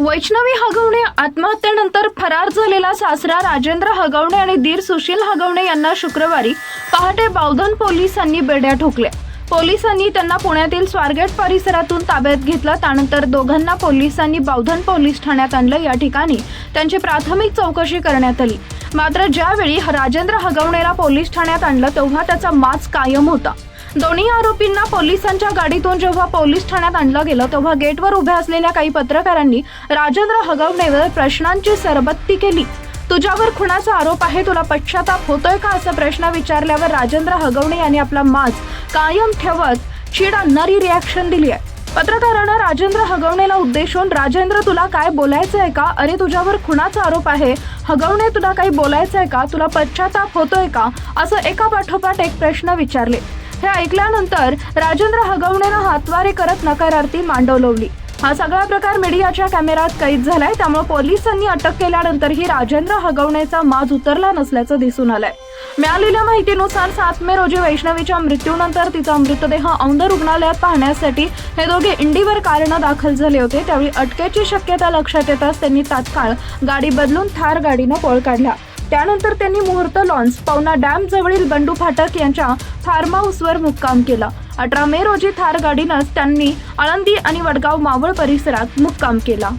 वैष्णवी हगवणे आत्महत्येनंतर फरार झालेला सासरा राजेंद्र हगवणे आणि दीर सुशील हगवणे यांना शुक्रवारी पहाटे बावधन पोलिसांनी बेड्या ठोकल्या. पोलिसांनी त्यांना पुण्यातील स्वारगेट परिसरातून ताब्यात घेतलं. त्यानंतर दोघांना पोलिसांनी बावधन पोलीस ठाण्यात आणलं. या ठिकाणी त्यांची प्राथमिक चौकशी करण्यात आली. मात्र ज्यावेळी राजेंद्र हगवणेला पोलीस ठाण्यात आणलं तेव्हा त्याचा माज कायम होता. दोन्ही आरोपींना पोलिसांच्या गाडीतून जेव्हा पोलीस ठाण्यात आणलं गेलं तेव्हा गेटवर उभ्या असलेल्या काही पत्रकारांनी राजेंद्र हगवणेवर प्रश्नांची सरबत्ती केली. तुझ्यावर खुणाचा आरोप आहे तुला पश्चाताप होतोय का असा प्रश्न विचारल्यावर राजेंद्र हगवणे यांनी आपला माज कायम ठेवत चीड आणणारी रिॲक्शन दिली आहे. पत्रकारानं राजेंद्र हगवणेला उद्देशून राजेंद्र तुला काय बोलायचं आहे का? अरे तुझ्यावर खुणाचा आरोप आहे. हगवणे तुला काही बोलायचं आहे का? तुला पश्चाताप होतोय का? असं एका पाठोपाठ एक प्रश्न विचारले. हे ऐकल्यानंतर राजेंद्र हगवणेनं हातवारे करत नकारार्थी मांडवलवली. हा सगळा प्रकार मीडियाच्या कॅमेऱ्यात कैद झालाय त्यामुळे पोलिसांनी अटक केल्यानंतरही राजेंद्र हगवणेचा माज उतरला नसल्याचं दिसून आलंय. मिळालेल्या माहितीनुसार सात मे रोजी वैष्णवीच्या मृत्यूनंतर तिचा मृतदेह औंध रुग्णालयात पाहण्यासाठी हे दोघे इंडीवर कारणं दाखल झाले होते त्यावेळी अटकेची शक्यता लक्षात येताच त्यांनी तात्काळ गाडी बदलून थार गाडीनं पळ काढला. त्यानंतर त्यांनी मुहूर्त लॉन्स पवना डॅम जवळील बंडू फाटक यांच्या फार्म हाऊसवर मुक्काम केला. अठरा मे रोजी थार गाडीनंच त्यांनी आळंदी आणि वडगाव मावळ परिसरात मुक्काम केला.